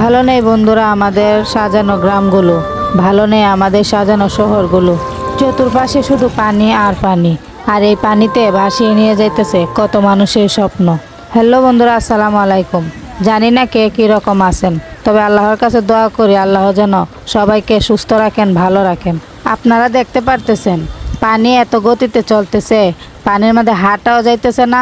ভালো নেই বন্ধুরা আমাদের সাজানো গ্রামগুলো, ভালো নেই আমাদের সাজানো শহরগুলো। চতুর্পাশে শুধু পানি আর পানি, আর এই পানিতে ভাসিয়ে নিয়ে যাইতেছে কত মানুষের স্বপ্ন। হ্যালো বন্ধুরা, আসসালামু আলাইকুম। জানি না কে রকম আছেন, তবে আল্লাহর কাছে দোয়া করি আল্লাহ যেন সবাইকে সুস্থ রাখেন, ভালো রাখেন। আপনারা দেখতে পারতেছেন, পানি এত গতিতে চলতেছে, পানির মধ্যে হাঁটাও যাইতেছে না,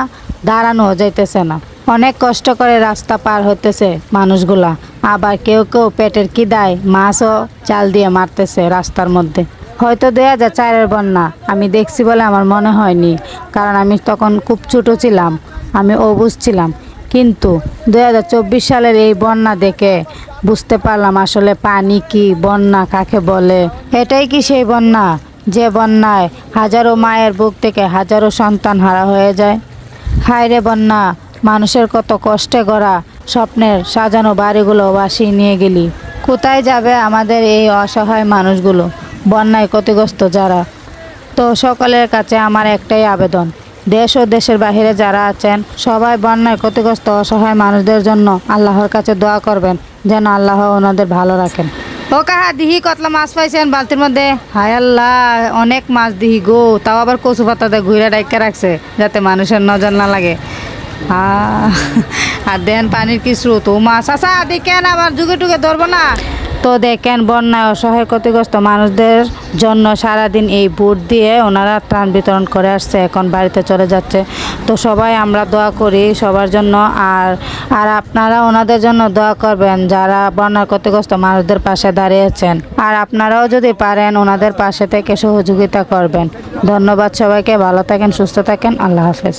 দাঁড়ানোও যাইতেছে না। অনেক কষ্ট করে রাস্তা পার হতেছে মানুষগুলা আবার কেউ কেউ পেটের কি দায় মাছও চাল দিয়ে মারতেছে রাস্তার মধ্যে। হয়তো দুই হাজার চারের বন্যা, আমি দেখছি বলে আমার মনে হয়নি, কারণ আমি তখন খুব ছোটো ছিলাম, আমি অবুঝ ছিলাম। কিন্তু দুই হাজার চব্বিশ সালের এই বন্যা দেখে বুঝতে পারলাম আসলে পানি কি, বন্যা কাকে বলে। এটাই কি সেই বন্যা? যে বন্যায় হাজারো মায়ের বুক থেকে হাজারো সন্তান হারা হয়ে যায়। হায় রে বন্যা, মানুষের কত কষ্টে গড়া স্বপ্নের সাজানো বাড়িগুলো বাসিয়ে নিয়ে গেলি। কোথায় যাবে আমাদের এই অসহায় মানুষগুলো? বন্যায় ক্ষতিগ্রস্ত যারা। তো সকলের কাছে আমার একটাই আবেদন, দেশ ও দেশের বাইরে যারা আছেন, সবাই বন্যায় ক্ষতিগ্রস্ত অসহায় মানুষদের জন্য আল্লাহর কাছে দোয়া করবেন, যেন আল্লাহ ওনাদের ভালো রাখেন। ও কাহা, দিহি কতলা মাছ পাইছেন বালতির মধ্যে? হায় আল্লাহ, অনেক মাছ দিহি গো, তাও আবার কচু পাতাতে ঘুরে ডাইকা রাখছে, যাতে মানুষের নজর না লাগে। আর দেন পানির কি স্রোত। ও মাছ আসা দেখেন আবার যুগে টুগে ধরবো না। তো দেখেন, বন্যায় অসহায় ক্ষতিগ্রস্ত মানুষদের জন্য সারাদিন এই বুট দিয়ে ওনারা ত্রাণ বিতরণ করে আসছে, এখন বাড়িতে চলে যাচ্ছে। তো সবাই আমরা দোয়া করি সবার জন্য, আর আর আপনারা ওনাদের জন্য দোয়া করবেন, যারা বন্যার ক্ষতিগ্রস্ত মানুষদের পাশে দাঁড়িয়েছেন আর আপনারাও যদি পারেন ওনাদের পাশে থেকে সহযোগিতা করবেন। ধন্যবাদ সবাইকে, ভালো থাকেন, সুস্থ থাকেন, আল্লাহ হাফেজ।